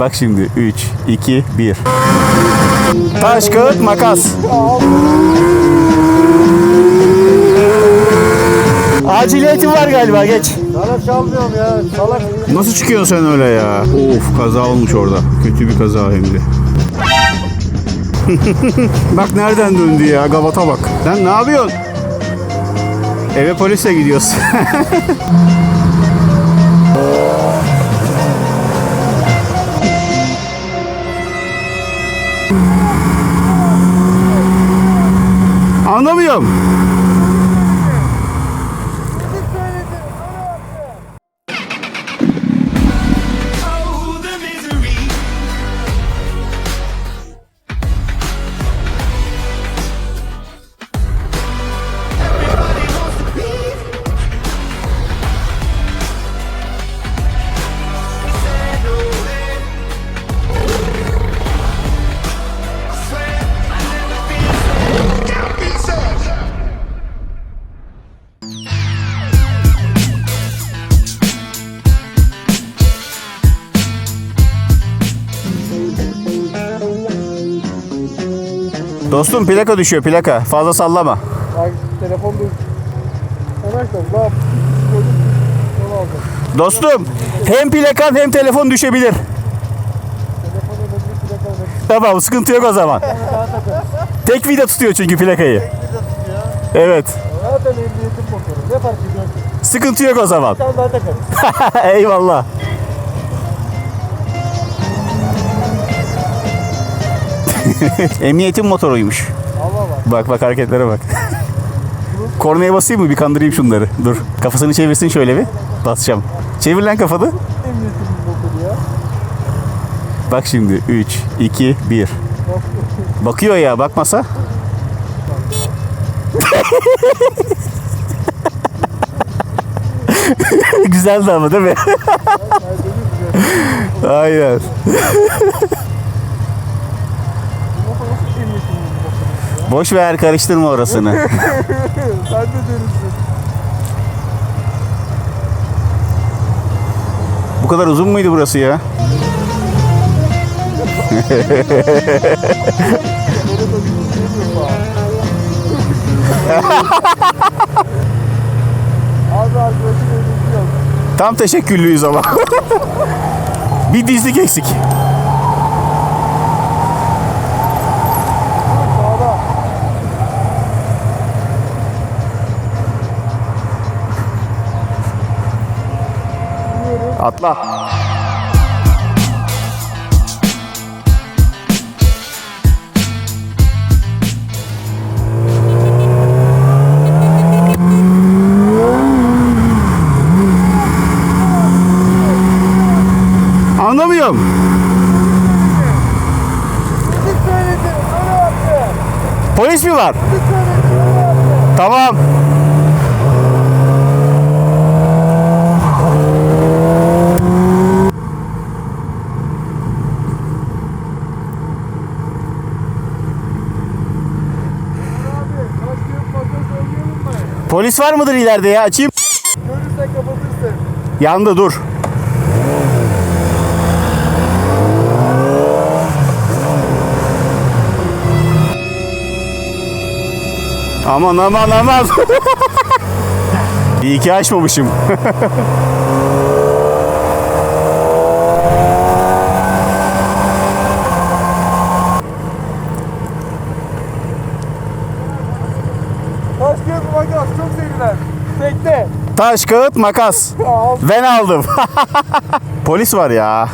Bak şimdi 3, 2, 1. Taş, kağıt, makas. Aciliyetin var galiba geç. Sana çalmıyorum ya salak. Nasıl çıkıyorsun sen öyle ya? Of kaza olmuş orada. Kötü bir kaza hem de. bak nereden döndü ya Gavat'a bak. Sen ne yapıyorsun? Eve polisle gidiyoruz. Dostum plaka düşüyor plaka. Fazla sallama. Bak telefon dur. Arkadaşlar ne yap? Onu aldım. Dostum hem plakan hem telefon düşebilir. Telefonu da bir plaka aldım. Tamam sıkıntı yok o zaman. Tek vida tutuyor çünkü plakayı. Evet. Zaten ehliyetim motoru. Ne fark ediyor ki? Sıkıntı yok o zaman. Bir tane daha takarız. Eyvallah. Emniyetin motoruymuş. Allah Allah. Bak bak hareketlere bak. Kornaya basayım mı bir kandırayım şunları. Dur kafasını çevirsin şöyle bir. Basacağım. Çevir lan kafanı. Bak şimdi 3, 2, 1. Bakıyor ya bakmasa. Güzeldi ama değil mi? Aynen. Motor nasıl ehliyetim motoru? Boş ver karıştırma orasını. Sen de dönürsün. Bu kadar uzun muydu burası ya? Abi arkadaşım. Tam teşekküllüyüz ama. bir dizlik eksik. Atla. Anlamıyorum. Polis mi var? Tamam. Abi kaç gün makas oynayalım mı? Polis var mıdır ileride ya? Açayım. Görürsen kapatırsın. Yandı dur. Aman aman aman. İyi ki açmamışım. Taş, kağıt, makas. Ben aldım. Polis var ya.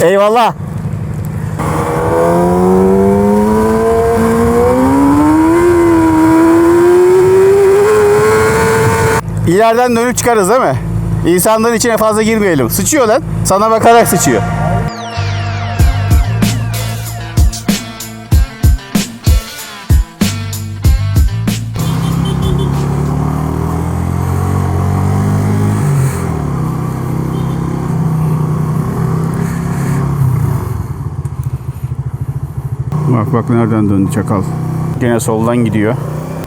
Eyvallah. İleriden dönüp çıkarız değil mi? İnsanların içine fazla girmeyelim. Sıçıyor lan. Sana bakarak sıçıyor. Bak bak nereden döndü çakal. Gene soldan gidiyor.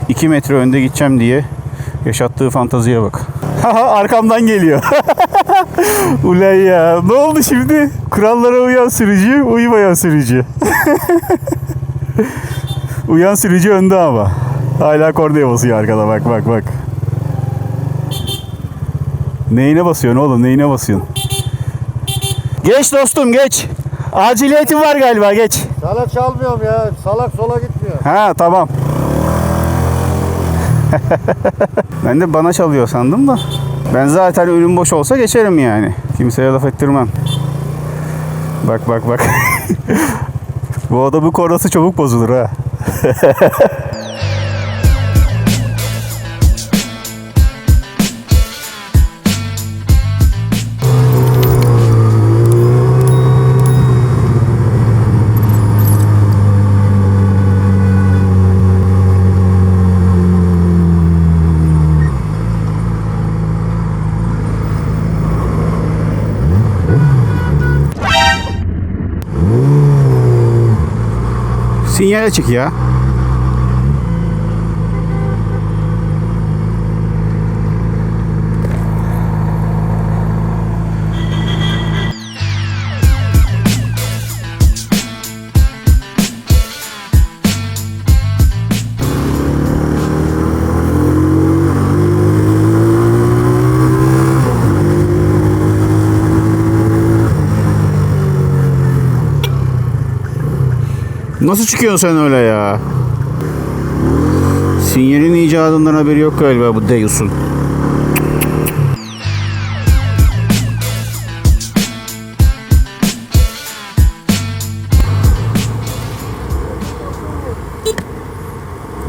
2 metre önde gideceğim diye yaşattığı fantaziye bak. Arkamdan geliyor. Ulan ya ne oldu şimdi? Kurallara uyan sürücü, uymayan sürücü. uyan sürücü önde ama. Hala kornaya basıyor arkada bak bak bak. Neyine basıyorsun oğlum neyine basıyorsun? Geç dostum geç. Aciliyetin var galiba geç. Sana çalmıyorum ya. Salak sola gitmiyor. Ha tamam. ben de bana çalıyor sandım da. Ben zaten önüm boş olsa geçerim yani. Kimseye laf ettirmem. Bak bak bak. Bu adamın kornası çabuk bozulur ha. Sinyal açık ya. Nasıl çıkıyorsun sen öyle ya? Sinyalin icadından haberi yok galiba bu Deus'un.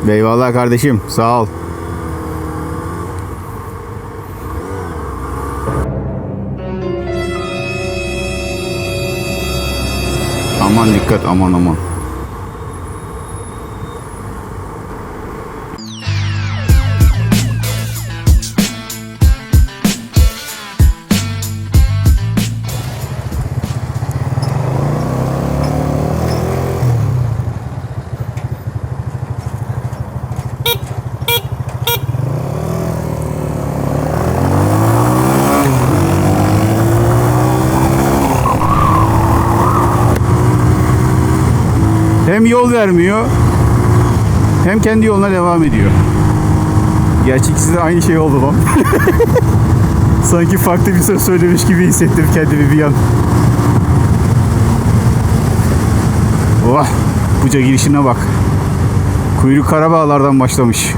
Eyvallah kardeşim. Sağ ol. Aman dikkat aman aman. Vermiyor hem kendi yoluna devam ediyor. Gerçi ikisi de aynı şey oldu lan. Sanki farklı bir söz söylemiş gibi hissettim kendimi bir an. Oh, buca girişine bak. Kuyruk Karabağlar'dan başlamış.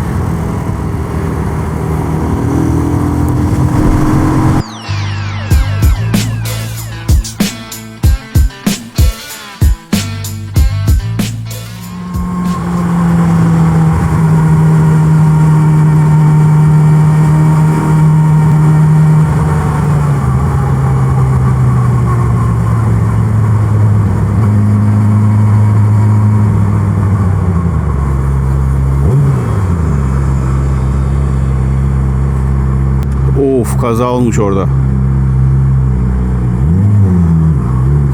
Kaza olmuş orada.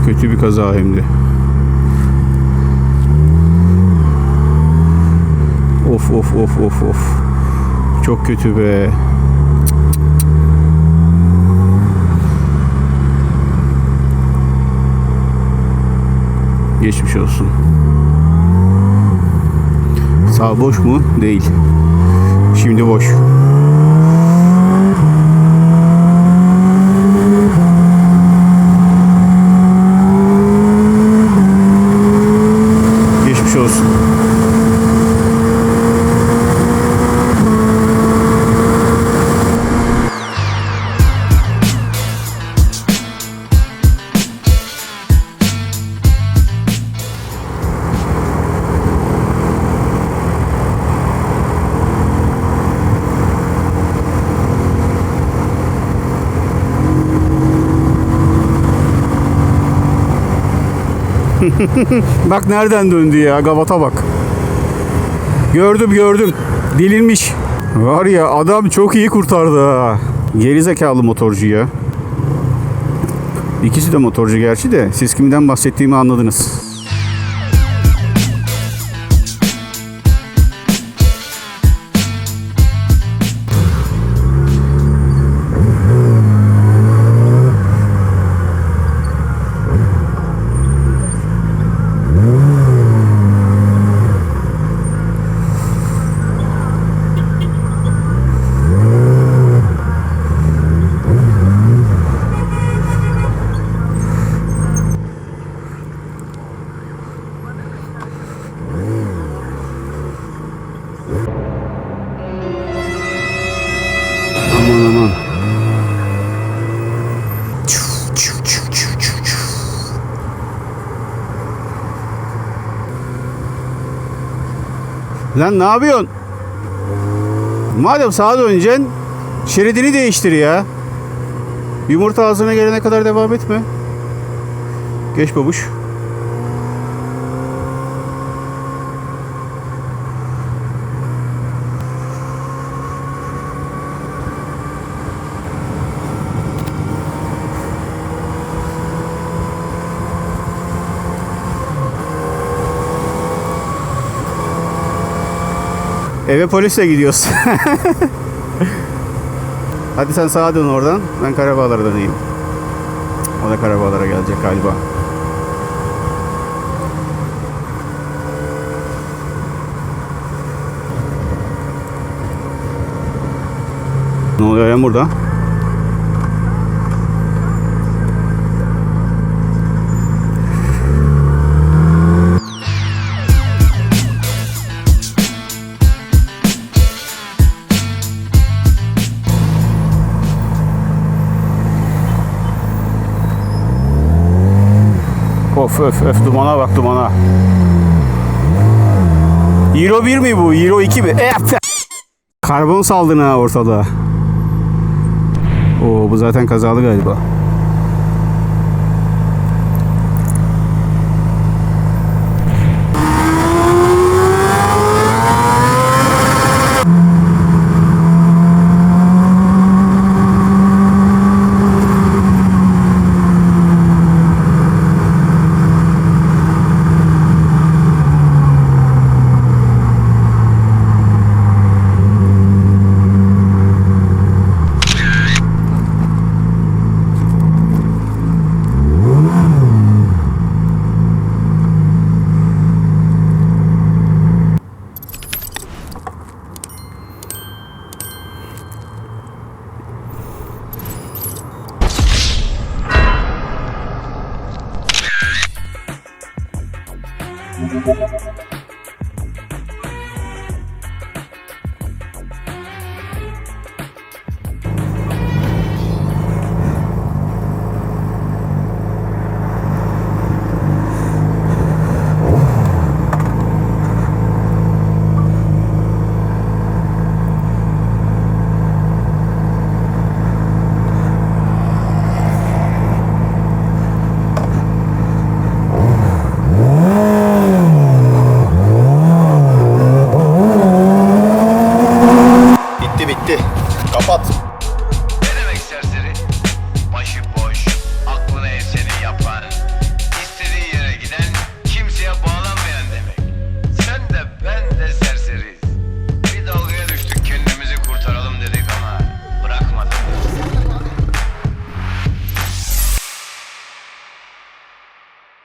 Kötü bir kaza hem de. Of of of of of. Çok kötü be. Geçmiş olsun. Sağ boş mu? Değil. Şimdi boş. Bak nereden döndü ya. Gavata bak. Gördüm gördüm. Dilinmiş. Var ya adam çok iyi kurtardı ha. Geri zekalı motorcu ya. İkisi de motorcu gerçi de siz kimden bahsettiğimi anladınız. Lan ne yapıyorsun? Madem sağa döneceksin şeridini değiştir ya. Yumurta ağzına gelene kadar devam etme. Geç babuş. Eve polisle gidiyoruz. Hadi sen sağa dön oradan. Ben Karabağlar'a döneyim. O da Karabağlar'a gelecek galiba. Ne oluyor lan burada? Öf öf dumana bak dumana. Euro 1 mi bu? Euro 2 mi? Eh, pe- Karbon saldın ha ortada. Oo bu zaten kazalı galiba.